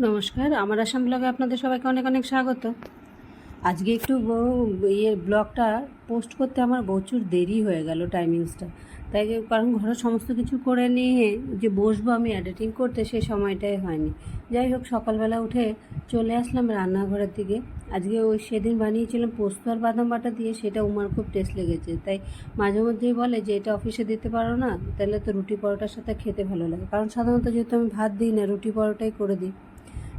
নমস্কার, আমার আসাম ব্লগে আপনাদের সবাইকে অনেক অনেক স্বাগত। আজকে একটু ইয়ে ব্লগটা পোস্ট করতে আমার প্রচুর দেরি হয়ে গেল টাইমিংসটা। তাই কারণ ঘরের সমস্ত কিছু করে নিয়ে যে বসবো আমি এডিটিং করতে সেই সময়টাই হয়নি। যাই হোক, সকালবেলা উঠে চলে আসলাম রান্নাঘরের দিকে। আজকে ওই সেদিন বানিয়েছিলাম পোস্ত আর বাদাম বাটা দিয়ে, সেটা উমার খুব টেস্ট লেগেছে। তাই মাঝে মধ্যেই বলে যে, এটা অফিসে দিতে পারো না, তাহলে তো রুটি পরোটার সাথে খেতে ভালো লাগে। কারণ সাধারণত যেহেতু আমি ভাত দিই না, রুটি পরোটাই করে দিই।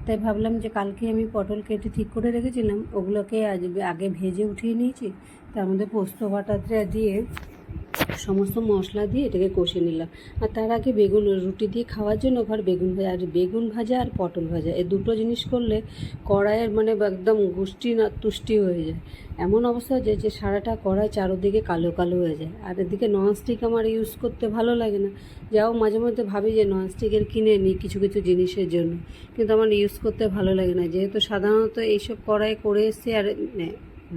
তাই ভাবলাম যে কালকে আমি পটল কেটে ঠিক করে রেখেছিলাম, ওগুলোকে আজ আগে ভেজে উঠিয়ে নিয়েছি। তার মধ্যে পোস্ত বাটাটা দিয়ে সমস্ত মশলা দিয়ে এটাকে কষে নিলাম। আর তার আগে বেগুন, রুটি দিয়ে খাওয়ার জন্য ঘর বেগুন ভাজা। আর বেগুন ভাজা আর পটল ভাজা, এই দুটো জিনিস করলে কড়াইয়ের মানে একদম গুষ্টি না, তুষ্টি হয়ে যায়। এমন অবস্থা হয়ে যায় যে সারাটা কড়াই চারোদিকে কালো কালো হয়ে যায়। আর এদিকে ননস্টিক আমার ইউজ করতে ভালো লাগে না। যাও মাঝে মধ্যে ভাবি যে ননস্টিকের কিনে নিই কিছু কিছু জিনিসের জন্য। কিন্তু আমার ইউজ করতে ভালো লাগে না। যেহেতু সাধারণত এইসব কড়াই করে এসছে আর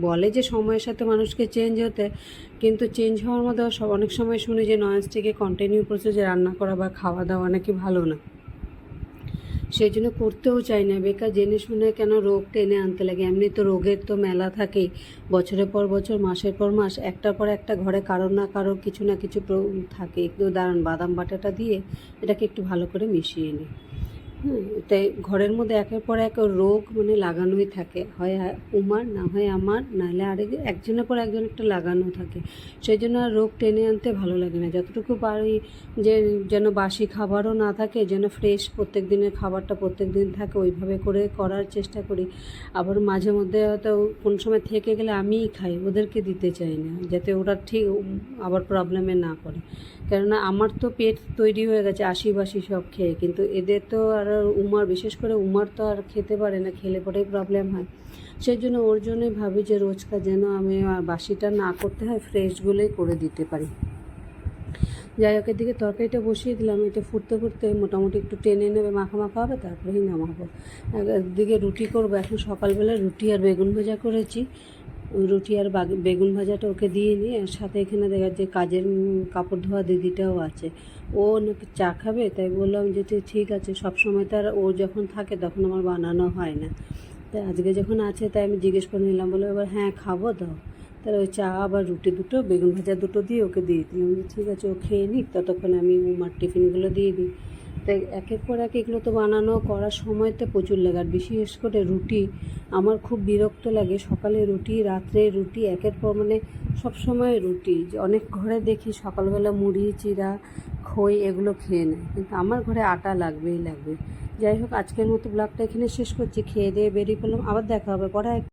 বলে যে সময়ের সাথে মানুষকে চেঞ্জ হতে, কিন্তু চেঞ্জ হওয়ার মধ্যে অনেক সময় শুনি যে ননস্টিকে কন্টিনিউ প্রসেসে রান্না করা বা খাওয়া দাওয়া নাকি ভালো না। সেই জন্য করতেও চাই না। বেকার জেনে শুনে কেন রোগ টেনে আনতে লাগে? এমনি তো রোগের তো মেলা থাকেই। বছরের পর বছর, মাসের পর মাস, একটার পর একটা ঘরে কারোর না কারোর কিছু না কিছু থাকে। একটু দাঁড়ান বাদাম বাটাটা দিয়ে এটাকে একটু ভালো করে মিশিয়ে নিই। তাই ঘরের মধ্যে একের পর এক রোগ মানে লাগানোই থাকে। হয় উমার, না হয় আমার, নাহলে আরেক, একজনের পর একজন একটা লাগানো থাকে। সেই জন্য আর রোগ টেনে আনতে ভালো লাগে না। যতটুকু পারি যে যেন বাসি খাবারও না থাকে, যেন ফ্রেশ প্রত্যেক দিনের খাবারটা প্রত্যেক দিন থাকে, ওইভাবে করে করার চেষ্টা করি। আবার মাঝে মধ্যে হয়তো কোন সময় থেকে গেলে আমিই খাই, ওদেরকে দিতে চাই না, যাতে ওরা ঠিক আবার প্রবলেমে না করে কেননা আমার তো পেট তৈরি হয়ে গেছে, আশি বাসি সব খেয়ে, কিন্তু এদের তো আর উমার, বিশেষ করে উমার তো আর খেতে পারে না, খেলে পরেই প্রবলেম হয়। সেই জন্য ওর জন্যই ভাবি যে রোজকার যেন আমি আর বাসিটা না করতে হয় ফ্রেশগুলোই করে দিতে পারি। যাই হোক, এদিকে তরকারিটা বসিয়ে দিলাম। এটা ফুটতে ফুটতে মোটামুটি একটু টেনে নেবে, মাখা মাখা হবে, তারপরেই নামাবো। একদিকে রুটি করব। এখন সকালবেলা রুটি আর বেগুন ভাজা করেছি। রুটি আর বাগ- বেগুন ভাজাটা ওকে দিয়ে নিই আর সাথে এখানে দেখা যে কাজের কাপড় ধোয়া দিদিটাও আছে। ও নাকি চা খাবে? তাই বললাম যে ঠিক- আছে, সব সময় তার ও যখন থাকে তখন আমার বানানো হয় না। তাই আজকে যখন আছে তাই আমি জিজ্ঞেস করে নিলাম। বলে এবার হ্যাঁ খাব দাও। তাহলে ওই চা আবার রুটি দুটো, বেগুন ভাজা দুটো দিয়ে ওকে দিয়ে দিলাম ঠিক আছে, ও খেয়ে নিক, ততক্ষণে আমি উমার টিফিনগুলো দিয়ে দিই। তাই একের পর এক এগুলো তো বানানো করার সময় তো প্রচুর লাগে। আর বিশেষ করে রুটি, আমার খুব বিরক্ত লাগে। সকালে রুটি, রাত্রে রুটি, একের পর মানে সব সময় রুটি। যে অনেক ঘরে দেখি সকালবেলা মুড়ি চিরা খই এগুলো খেয়ে নেয়। কিন্তু আমার ঘরে আটা লাগবেই লাগবে। যাই হোক, আজকের মতো ব্লগটা এখানে শেষ করছি। খেয়ে দিয়ে বেরিয়ে পড়লাম। আবার দেখা হবে। পরে